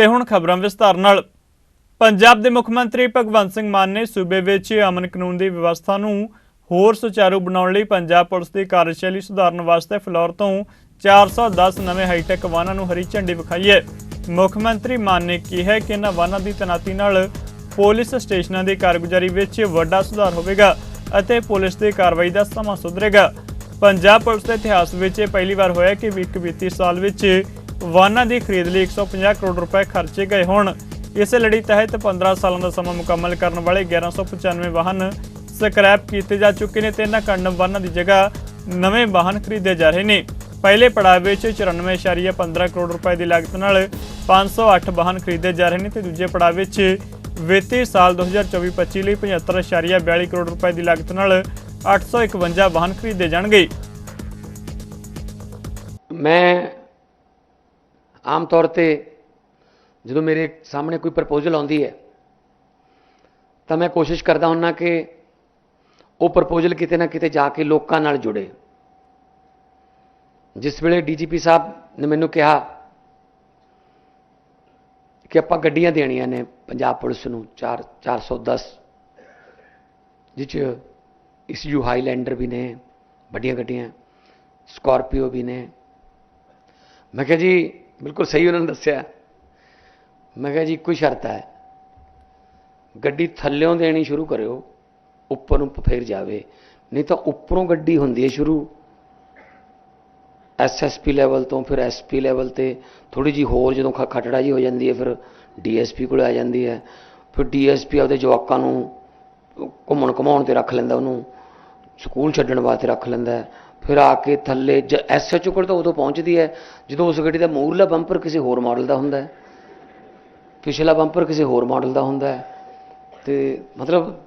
ਤੇ ਹੁਣ ਖਬਰਾਂ ਵਿਸਤਾਰ ਨਾਲ। ਪੰਜਾਬ ਦੇ ਮੁੱਖ ਮੰਤਰੀ ਭਗਵੰਤ ਸਿੰਘ ਮਾਨ ਨੇ ਸੂਬੇ ਵਿੱਚ ਅਮਨ ਕਾਨੂੰਨ ਦੀ ਵਿਵਸਥਾ ਨੂੰ ਹੋਰ ਸੁਚਾਰੂ ਬਣਾਉਣ ਲਈ ਪੰਜਾਬ ਪੁਲਿਸ ਦੀ ਕਾਰਜਸ਼ੈਲੀ ਸੁਧਾਰਨ ਵਾਸਤੇ ਫਲੋਰ ਤੋਂ 410 ਨਵੇਂ ਹਾਈਟੈਕ ਵਾਹਨਾਂ ਨੂੰ ਹਰੀ ਝੰਡੀ ਵਿਖਾਈ ਹੈ। ਮੁੱਖ ਮੰਤਰੀ ਮਾਨ ਨੇ ਕਿਹਾ ਕਿ ਇਹਨਾਂ ਵਾਹਨਾਂ ਦੀ ਤੈਨਾਤੀ ਨਾਲ ਪੁਲਿਸ ਸਟੇਸ਼ਨਾਂ ਦੀ ਕਾਰਗੁਜ਼ਾਰੀ ਵਿੱਚ ਵੱਡਾ ਸੁਧਾਰ ਹੋਵੇਗਾ ਅਤੇ ਪੁਲਿਸ ਦੀ ਕਾਰਵਾਈ ਦਾ ਸਮਾਂ ਸੁਧਰੇਗਾ। ਪੰਜਾਬ ਪੁਲਿਸ ਦੇ ਇਤਿਹਾਸ ਵਿੱਚ ਇਹ ਪਹਿਲੀ ਵਾਰ ਹੋਇਆ ਕਿ ਇੱਕ ਵਿੱਤੀ ਸਾਲ ਵਿੱਚ ਵਾਹਨਾਂ ਦੀ ਖਰੀਦ ਲਈ 150 ਕਰੋੜ ਰੁਪਏ ਖਰਚੇ ਗਏ ਹੋਣ। ਇਸੇ ਲੜੀ ਤਹਿਤ 15 ਸਾਲਾਂ ਦਾ ਸਮਾਂ ਮੁਕੰਮਲ ਕਰਨ ਵਾਲੇ 1195 ਵਾਹਨ ਸਕ੍ਰੈਪ ਕੀਤੇ ਜਾ ਚੁੱਕੇ ਨੇ ਤੇ ਇਹਨਾਂ ਕੰਡਮ ਵਾਹਨਾਂ ਦੀ ਜਗ੍ਹਾ ਨਵੇਂ ਵਾਹਨ ਖਰੀਦੇ ਜਾ ਰਹੇ ਨੇ। ਪਹਿਲੇ ਪੜਾਅ ਵਿੱਚ 94.15 ਕਰੋੜ ਰੁਪਏ ਦੀ ਲਾਗਤ ਨਾਲ 508 ਵਾਹਨ ਖਰੀਦੇ ਜਾ ਰਹੇ ਨੇ ਤੇ ਦੂਜੇ ਪੜਾਅ ਵਿੱਚ ਵਿੱਤੀ ਸਾਲ 2024-25 ਲਈ 75.42 ਕਰੋੜ ਰੁਪਏ ਦੀ ਲਾਗਤ ਨਾਲ 851 ਵਾਹਨ ਖਰੀਦੇ ਜਾਣਗੇ। ਮੈਂ ਆਮ ਤੌਰ ਤੇ ਜਦੋਂ ਮੇਰੇ ਸਾਹਮਣੇ ਕੋਈ ਪ੍ਰਪੋਜ਼ਲ ਆਉਂਦੀ ਹੈ, ਤਾਂ ਮੈਂ ਕੋਸ਼ਿਸ਼ ਕਰਦਾ ਹੁੰਨਾ ਕਿ ਉਹ ਪ੍ਰਪੋਜ਼ਲ ਕਿਤੇ ਨਾ ਕਿਤੇ ਜਾ ਕੇ ਲੋਕਾਂ ਨਾਲ ਜੁੜੇ। ਜਿਸ ਵੇਲੇ ਡੀਜੀਪੀ ਸਾਹਿਬ ਨੇ ਮੈਨੂੰ ਕਿਹਾ ਕਿ ਆਪਾਂ ਗੱਡੀਆਂ ਦੇਣੀਆਂ ਨੇ ਪੰਜਾਬ ਪੁਲਿਸ ਨੂੰ 4 410 ਜਿਹ 'ਚ ਇਸਯੂ ਹਾਈਲੈਂਡਰ ਵੀ ਨੇ, ਵੱਡੀਆਂ ਗੱਡੀਆਂ, ਸਕਾਰਪੀਓ ਵੀ ਨੇ। ਮੈਂ ਕਿਹਾ ਜੀ ਬਿਲਕੁਲ ਸਹੀ ਉਹਨਾਂ ਨੇ ਦੱਸਿਆ। ਮੈਂ ਕਿਹਾ ਜੀ, ਇੱਕੋ ਹੀ ਸ਼ਰਤ ਹੈ। ਗੱਡੀ ਥੱਲਿਓਂ ਦੇਣੀ ਸ਼ੁਰੂ ਕਰਿਓ, ਉੱਪਰ ਨੂੰ ਫੇਰ ਜਾਵੇ। ਨਹੀਂ ਤਾਂ ਉੱਪਰੋਂ ਗੱਡੀ ਹੁੰਦੀ ਹੈ ਸ਼ੁਰੂ। ਐਸਐਸਪੀ ਲੈਵਲ ਤੋਂ ਫਿਰ ਐਸਪੀ ਲੈਵਲ ਤੇ ਥੋੜੀ ਜੀ ਹੋਰ ਜਦੋਂ ਖ- ਖਟੜਾ ਜੀ ਹੋ ਜਾਂਦੀ ਹੈ, ਫਿਰ ਡੀਐਸਪੀ ਕੋਲ ਆ ਜਾਂਦੀ ਹੈ। ਫਿਰ ਡੀਐਸਪੀ ਆਪਦੇ ਜਵਾਕਾਂ ਨੂੰ ਘੁੰਮਣ ਘਮਾਉਣ ਤੇ ਰੱਖ ਲੈਂਦਾ ਉਹਨੂੰ। ਸਕੂਲ ਛੱਡਣ ਵਾਸਤੇ ਰੱਖ ਲੈਂਦਾ ਫਿਰ ਆ ਕੇ ਥੱਲੇ ਜ ਐਸਐਚਓ ਕੋਲ ਤਾਂ ਉਦੋਂ ਪਹੁੰਚਦੀ ਹੈ ਜਦੋਂ ਉਸ ਗੱਡੀ ਦਾ ਮੂਹਰਲਾ ਬੰਪਰ ਕਿਸੇ ਹੋਰ ਮਾਡਲ ਦਾ ਹੁੰਦਾ ਹੈ। ਪਿਛਲਾ ਬੰਪਰ ਕਿਸੇ ਹੋਰ ਮਾਡਲ ਦਾ ਹੁੰਦਾ ਹੈ। ਤੇ ਮਤਲਬ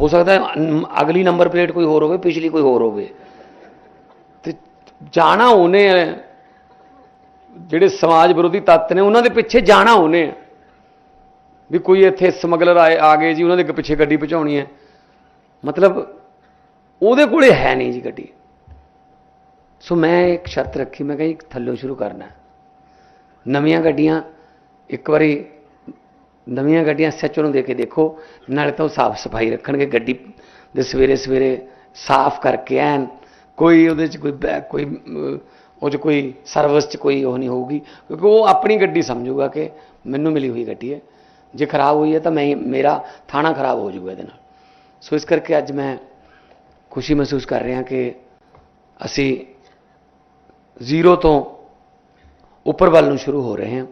ਹੋ ਸਕਦਾ ਅਗਲੀ ਨੰਬਰ ਪਲੇਟ ਕੋਈ ਹੋਰ ਹੋਵੇ, ਪਿਛਲੀ ਕੋਈ ਹੋਰ ਹੋਵੇ। ਤੇ ਜਾਣਾ ਉਹਨੇ ਹੈ। ਜਿਹੜੇ ਸਮਾਜ ਵਿਰੋਧੀ ਤੱਤ ਨੇ ਉਹਨਾਂ ਦੇ ਪਿੱਛੇ ਜਾਣਾ ਉਹਨੇ ਹੈ। ਵੀ ਕੋਈ ਇੱਥੇ ਸਮਗਲਰ ਆਏ, ਆ ਗਏ ਜੀ, ਉਹਨਾਂ ਦੇ ਪਿੱਛੇ ਗੱਡੀ ਪਹੁੰਚਾਉਣੀ ਹੈ। ਮਤਲਬ ਉਹਦੇ ਕੋਲੇ ਹੈ ਨਹੀਂ ਜੀ ਗੱਡੀ। ਸੋ ਮੈਂ ਇੱਕ ਸ਼ਰਤ ਰੱਖੀ, ਮੈਂ ਕਿਹਾ ਜੀ ਥੱਲੋਂ ਸ਼ੁਰੂ ਕਰਨਾ ਨਵੀਆਂ ਗੱਡੀਆਂ, ਇੱਕ ਵਾਰੀ ਨਵੀਆਂ ਗੱਡੀਆਂ ਸੱਚੋ ਨੂੰ ਦੇ ਕੇ ਦੇਖੋ, ਨਾਲੇ ਤਾਂ ਉਹ ਸਾਫ਼ ਸਫ਼ਾਈ ਰੱਖਣਗੇ, ਗੱਡੀ ਦੇ ਸਵੇਰੇ ਸਵੇਰੇ ਸਾਫ਼ ਕਰਕੇ ਐਨ, ਕੋਈ ਉਹਦੇ 'ਚ ਕੋਈ ਬੈ- ਕੋਈ ਉਹ 'ਚ ਕੋਈ ਸਰਵਿਸ 'ਚ ਕੋਈ ਉਹ ਨਹੀਂ ਹੋਊਗੀ, ਕਿਉਂਕਿ ਉਹ ਆਪਣੀ ਗੱਡੀ ਸਮਝੂਗਾ ਕਿ ਮੈਨੂੰ ਮਿਲੀ ਹੋਈ ਗੱਡੀ ਹੈ। ਜੇ ਖਰਾਬ ਹੋਈ ਹੈ ਤਾਂ ਮੈਂ, ਮੇਰਾ ਥਾਣਾ ਖਰਾਬ ਹੋ ਜਾਊਗਾ ਇਹਦੇ ਨਾਲ। ਸੋ ਇਸ ਕਰਕੇ ਅੱਜ ਮੈਂ ਖੁਸ਼ੀ ਮਹਿਸੂਸ ਕਰ ਰਿਹਾ ਕਿ ਅਸੀਂ ਜ਼ੀਰੋ ਤੋਂ ਉੱਪਰ ਵੱਲ ਨੂੰ ਸ਼ੁਰੂ ਹੋ ਰਹੇ ਹਾਂ।